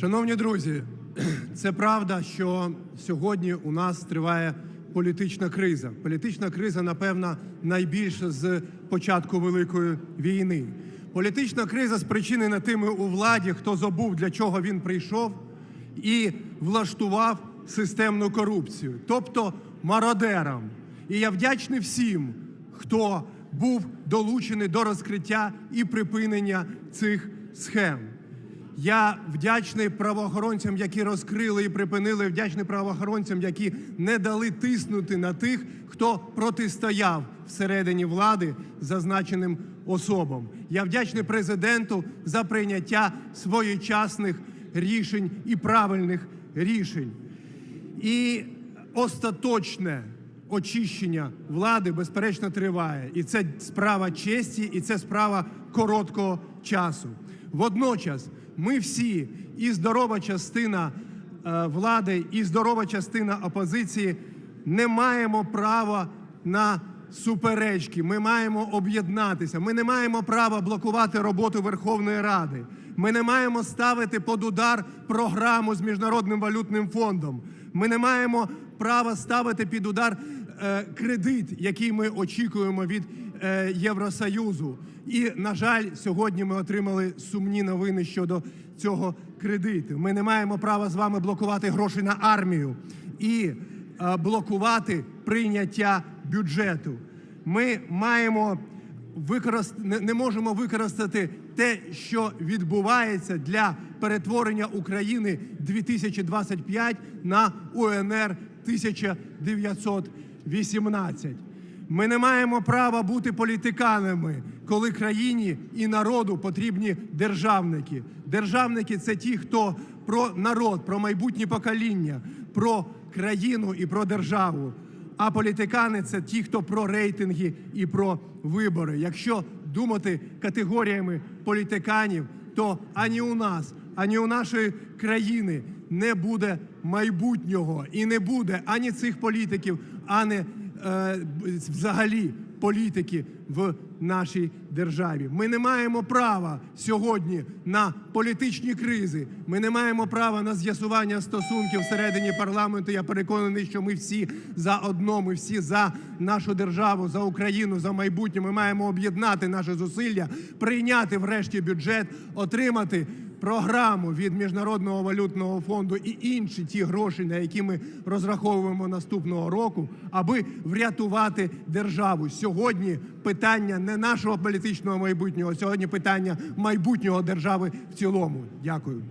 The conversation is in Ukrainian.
Шановні друзі, це правда, що сьогодні у нас триває політична криза. Політична криза, напевно, найбільша з початку Великої війни. Політична криза спричинена тими у владі, хто забув, для чого він прийшов, і влаштував системну корупцію, тобто мародерам. І я вдячний всім, хто був долучений до розкриття і припинення цих схем. Я вдячний правоохоронцям, які розкрили і припинили. Вдячний правоохоронцям, які не дали тиснути на тих, хто протистояв всередині влади зазначеним особам. Я вдячний президенту за прийняття своєчасних рішень і правильних рішень. І остаточне очищення влади, безперечно, триває. І це справа честі, і це справа короткого часу. Водночас, ми всі, і здорова частина е, влади, і здорова частина опозиції, не маємо права на суперечки. Ми маємо об'єднатися. Ми не маємо права блокувати роботу Верховної Ради. Ми не маємо ставити під удар програму з міжнародним валютним фондом. Ми не маємо права ставити під удар е, кредит, який ми очікуємо від Євросоюзу. І, на жаль, сьогодні ми отримали сумні новини щодо цього кредиту. Ми не маємо права з вами блокувати гроші на армію і е, блокувати прийняття бюджету. Ми маємо використ... не можемо використати те, що відбувається для перетворення України 2025 на УНР 1918. Ми не маємо права бути політиканами, коли країні і народу потрібні державники. Державники це ті, хто про народ, про майбутнє покоління, про країну і про державу. А політикани це ті, хто про рейтинги і про вибори. Якщо думати категоріями політиканів, то ані у нас, ані у нашої країни не буде майбутнього і не буде ані цих політиків, ані взагалі політики в нашій державі. Ми не маємо права сьогодні на політичні кризи. Ми не маємо права на з'ясування стосунків всередині парламенту. Я переконаний, що ми всі заодно, ми всі за нашу державу, за Україну, за майбутнє. Ми маємо об'єднати наші зусилля, прийняти врешті бюджет, отримати програму від Міжнародного валютного фонду і інші ті гроші, на які ми розраховуємо наступного року, аби врятувати державу. Сьогодні питання не нашого політичного майбутнього, сьогодні питання майбутнього держави в цілому. Дякую.